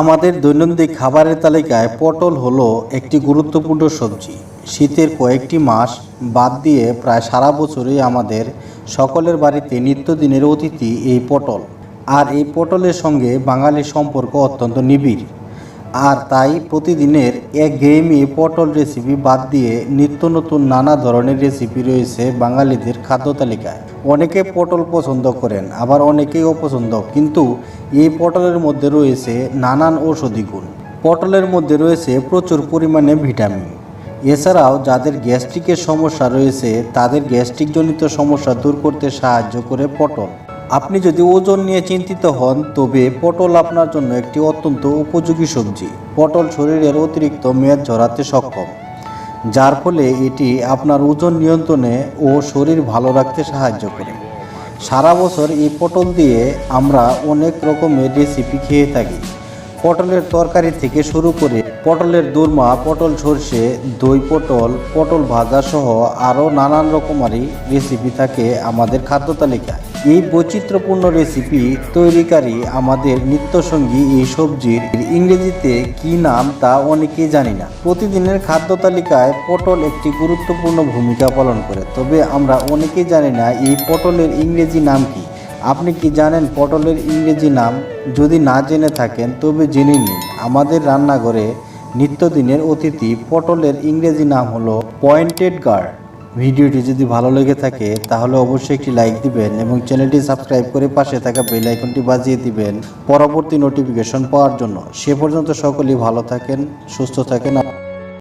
আমাদের দৈনন্দিন খাবারের তালিকায় পটল হলো একটি গুরুত্বপূর্ণ সবজি। শীতের কয়েকটি মাস বাদ দিয়ে প্রায় সারা বছরই আমাদের সকলের বাড়িতে নিত্যদিনের অতিথি এই পটল। আর এই পটলের সঙ্গে বাঙালির সম্পর্ক অত্যন্ত নিবিড়। আর তাই প্রতিদিনের এক গেমই পটল রেসিপি বাদ দিয়ে নিত্য নতুন নানা ধরনের রেসিপি রয়েছে বাঙালিদের খাদ্য তালিকায়। অনেকে পটল পছন্দ করেন, আবার অনেকেই অপছন্দ। কিন্তু এই পটলের মধ্যে রয়েছে নানান ঔষধি গুণ। পটলের মধ্যে রয়েছে প্রচুর পরিমাণে ভিটামিন। এছাড়াও যাদের গ্যাস্ট্রিকের সমস্যা রয়েছে, তাদের গ্যাস্ট্রিকজনিত সমস্যা দূর করতে সাহায্য করে পটল। আপনি যদি ওজন নিয়ে চিন্তিত হন, তবে পটল আপনার জন্য একটি অত্যন্ত উপযোগী সবজি। পটল শরীরের অতিরিক্ত মেদ ঝরাতে সক্ষম, যার ফলে এটি আপনার ওজন নিয়ন্ত্রণে ও শরীর ভালো রাখতে সাহায্য করে। সারা বছর এই পটল দিয়ে আমরা অনেক রকমের রেসিপি খেয়ে থাকি। পটলের তরকারি থেকে শুরু করে পটলের দোরমা, পটল সর্ষে, দই পটল পটল ভাজা সহ আরও নানান রকমারি রেসিপি থাকে আমাদের খাদ্য তালিকায়। এই বৈচিত্র্যপূর্ণ রেসিপি তৈরিকারী আমাদের নিত্যসঙ্গী এই সবজির ইংরেজিতে কি নাম তা অনেকেই জানি না। প্রতিদিনের খাদ্য তালিকায় পটল একটি গুরুত্বপূর্ণ ভূমিকা পালন করে, তবে আমরা অনেকেই জানি না এই পটলের ইংরেজি নাম কি। আপনি কি জানেন পটলের ইংরেজি নাম? যদি না জেনে থাকেন, তবে জেনে নিন। আমাদের রান্নাঘরে নিত্যদিনের অতিথি পটলের ইংরেজি নাম হলো পয়েন্টেড গার্ড। ভিডিওটি যদি ভালো লেগে থাকে, তাহলে অবশ্যই একটি লাইক দিবেন এবং চ্যানেলটি সাবস্ক্রাইব করে পাশে থাকা বেল আইকনটি বাজিয়ে দিবেন। পরবর্তী নোটিফিকেশন পাওয়ার জন্য। সে পর্যন্ত সকলেই ভালো থাকেন, সুস্থ থাকেন।